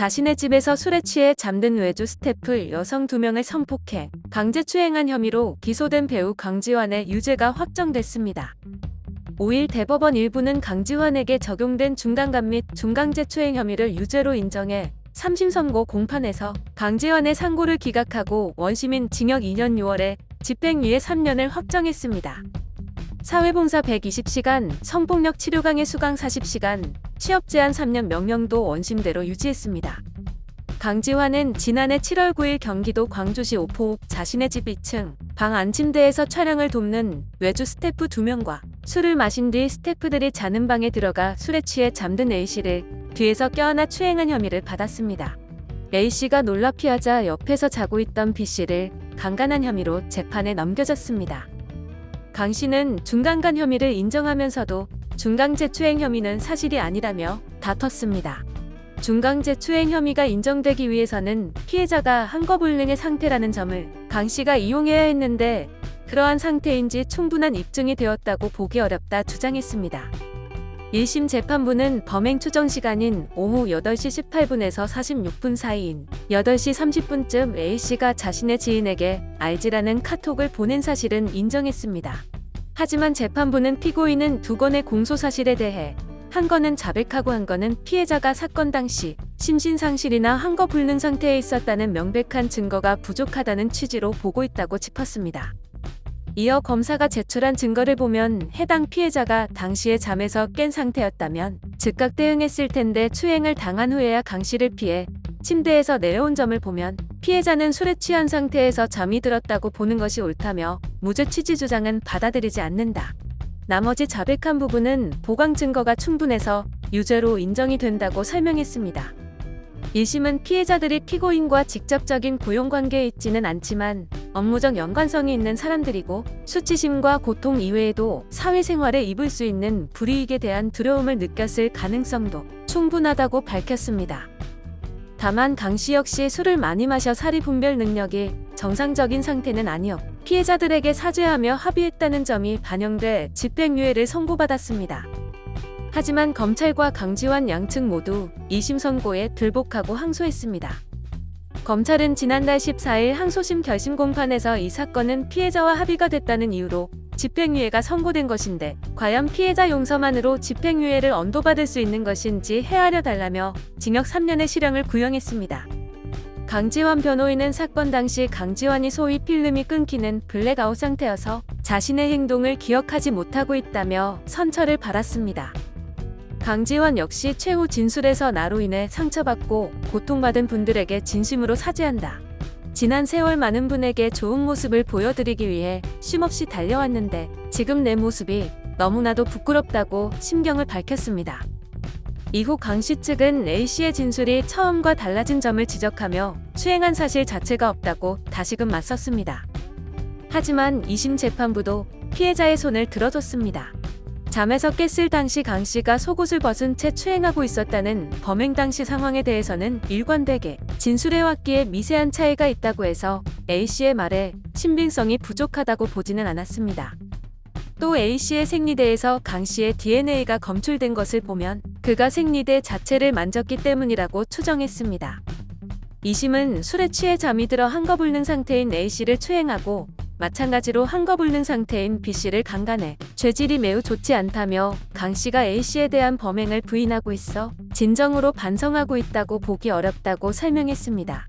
자신의 집에서 술에 취해 잠든 외주 스태프 여성 2명을 성폭행, 강제추행한 혐의로 기소된 배우 강지환의 유죄가 확정됐습니다. 5일 대법원 일부는 강지환에게 적용된 중간간 및 중강제추행 혐의를 유죄로 인정해 3심 선고 공판에서 강지환의 상고를 기각하고 원심인 징역 2년 6월에 집행유예 3년을 확정했습니다. 사회봉사 120시간, 성폭력 치료강의 수강 40시간, 취업 제한 3년 명령도 원심대로 유지했습니다. 강지환은 지난해 7월 9일 경기도 광주시 오포읍 자신의 집 2층 방 안침대에서 촬영을 돕는 외주 스태프 2명과 술을 마신 뒤 스태프들이 자는 방에 들어가 술에 취해 잠든 A씨를 뒤에서 껴안아 추행한 혐의를 받았습니다. A씨가 놀라 피하자 옆에서 자고 있던 B씨를 강간한 혐의로 재판에 넘겨졌습니다. 강 씨는 중간간 혐의를 인정하면서도 중강제 추행 혐의는 사실이 아니라며 다퉜습니다. 중강제 추행 혐의가 인정되기 위해서는 피해자가 한거불능의 상태라는 점을 강 씨가 이용해야 했는데 그러한 상태인지 충분한 입증이 되었다고 보기 어렵다 주장했습니다. 1심 재판부는 범행 추정 시간인 오후 8시 18분에서 46분 사이인 8시 30분쯤 A씨가 자신의 지인에게 알지라는 카톡을 보낸 사실은 인정했습니다. 하지만 재판부는 피고인은 두 건의 공소 사실에 대해 한 건은 자백하고 한 건은 피해자가 사건 당시 심신상실이나 한거 불능 상태에 있었다는 명백한 증거가 부족하다는 취지로 보고 있다고 짚었습니다. 이어 검사가 제출한 증거를 보면 해당 피해자가 당시에 잠에서 깬 상태였다면 즉각 대응했을 텐데 추행을 당한 후에야 강 씨를 피해 침대에서 내려온 점을 보면 피해자는 술에 취한 상태에서 잠이 들었다고 보는 것이 옳다며 무죄 취지 주장은 받아들이지 않는다. 나머지 자백한 부분은 보강 증거가 충분해서 유죄로 인정이 된다고 설명했습니다. 1심은 피해자들이 피고인과 직접적인 고용관계에 있지는 않지만 업무적 연관성이 있는 사람들이고 수치심과 고통 이외에도 사회생활에 입을 수 있는 불이익에 대한 두려움을 느꼈을 가능성도 충분하다고 밝혔습니다. 다만 강 씨 역시 술을 많이 마셔 사리 분별 능력이 정상적인 상태는 아니었 피해자들에게 사죄하며 합의했다는 점이 반영돼 집행유예를 선고받았습니다. 하지만 검찰과 강지환 양측 모두 2심 선고에 불복하고 항소했습니다. 검찰은 지난달 14일 항소심 결심 공판에서 이 사건은 피해자와 합의가 됐다는 이유로 집행유예가 선고된 것인데 과연 피해자 용서만으로 집행유예를 언도받을 수 있는 것인지 헤아려 달라며 징역 3년의 실형을 구형했습니다. 강지환 변호인은 사건 당시 강지환이 소위 필름이 끊기는 블랙아웃 상태여서 자신의 행동을 기억하지 못하고 있다며 선처를 받았습니다. 강지환 역시 최후 진술에서 나로 인해 상처받고 고통받은 분들에게 진심으로 사죄한다. 지난 세월 많은 분에게 좋은 모습을 보여드리기 위해 쉼없이 달려왔는데 지금 내 모습이 너무나도 부끄럽다고 심경을 밝혔습니다. 이후 강 씨 측은 A 씨의 진술이 처음과 달라진 점을 지적하며 수행한 사실 자체가 없다고 다시금 맞섰습니다. 하지만 2심 재판부도 피해자의 손을 들어줬습니다. 잠에서 깼을 당시 강 씨가 속옷을 벗은 채 추행하고 있었다는 범행 당시 상황에 대해서는 일관되게 진술해왔기에 미세한 차이가 있다고 해서 A 씨의 말에 신빙성이 부족하다고 보지는 않았습니다. 또 A 씨의 생리대에서 강 씨의 DNA가 검출된 것을 보면 그가 생리대 자체를 만졌기 때문이라고 추정했습니다. 2심은 술에 취해 잠이 들어 한거불능 상태인 A 씨를 추행하고 마찬가지로 한거불능 상태인 B 씨를 강간해 죄질이 매우 좋지 않다며 강 씨가 A 씨에 대한 범행을 부인하고 있어 진정으로 반성하고 있다고 보기 어렵다고 설명했습니다.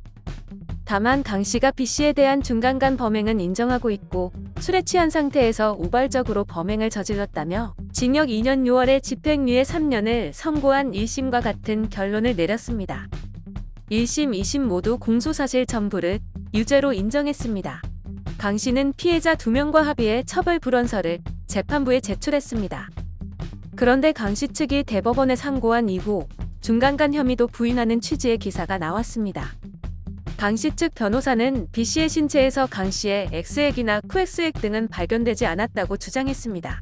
다만 강 씨가 B 씨에 대한 중간간 범행은 인정하고 있고 술에 취한 상태에서 우발적으로 범행을 저질렀다며 징역 2년 6월에 집행유예 3년을 선고한 1심과 같은 결론을 내렸습니다. 1심, 2심 모두 공소사실 전부를 유죄로 인정했습니다. 강 씨는 피해자 2명과 합의해 처벌 불원서를 재판부에 제출했습니다. 그런데 강 씨 측이 대법원에 상고한 이후 중간간 혐의도 부인하는 취지의 기사가 나왔습니다. 강 씨 측 변호사는 B 씨의 신체에서 강 씨의 X액이나 QX액 등은 발견되지 않았다고 주장했습니다.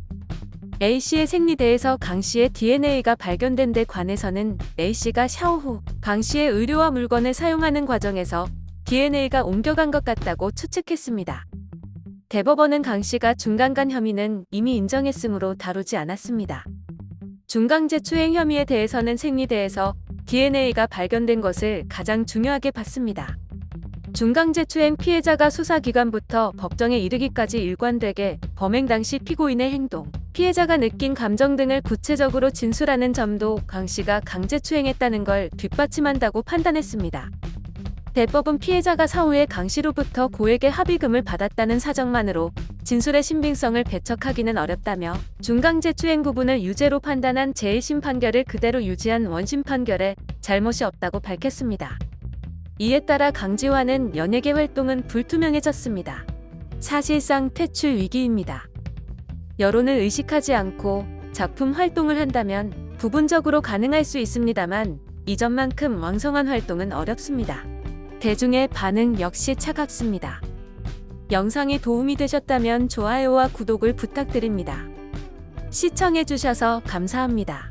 A 씨의 생리대에서 강 씨의 DNA가 발견된 데 관해서는 A 씨가 샤워 후 강 씨의 의료와 물건을 사용하는 과정에서 DNA가 옮겨간 것 같다고 추측했습니다. 대법원은 강 씨가 중간간 혐의는 이미 인정했으므로 다루지 않았습니다. 중강제 추행 혐의에 대해서는 생리대에서 DNA가 발견된 것을 가장 중요하게 봤습니다. 중강제 추행 피해자가 수사기관부터 법정에 이르기까지 일관되게 범행 당시 피고인의 행동, 피해자가 느낀 감정 등을 구체적으로 진술하는 점도 강 씨가 강제 추행했다는 걸 뒷받침한다고 판단했습니다. 대법은 피해자가 사후에 강 씨로부터 고액의 합의금을 받았다는 사정만으로 진술의 신빙성을 배척하기는 어렵다며 중강제추행 부분을 유죄로 판단한 제1심 판결을 그대로 유지한 원심 판결에 잘못이 없다고 밝혔습니다. 이에 따라 강지환은 연예계 활동은 불투명해졌습니다. 사실상 퇴출 위기입니다. 여론을 의식하지 않고 작품 활동을 한다면 부분적으로 가능할 수 있습니다만 이전만큼 왕성한 활동은 어렵습니다. 대중의 반응 역시 차갑습니다. 영상이 도움이 되셨다면 좋아요와 구독을 부탁드립니다. 시청해주셔서 감사합니다.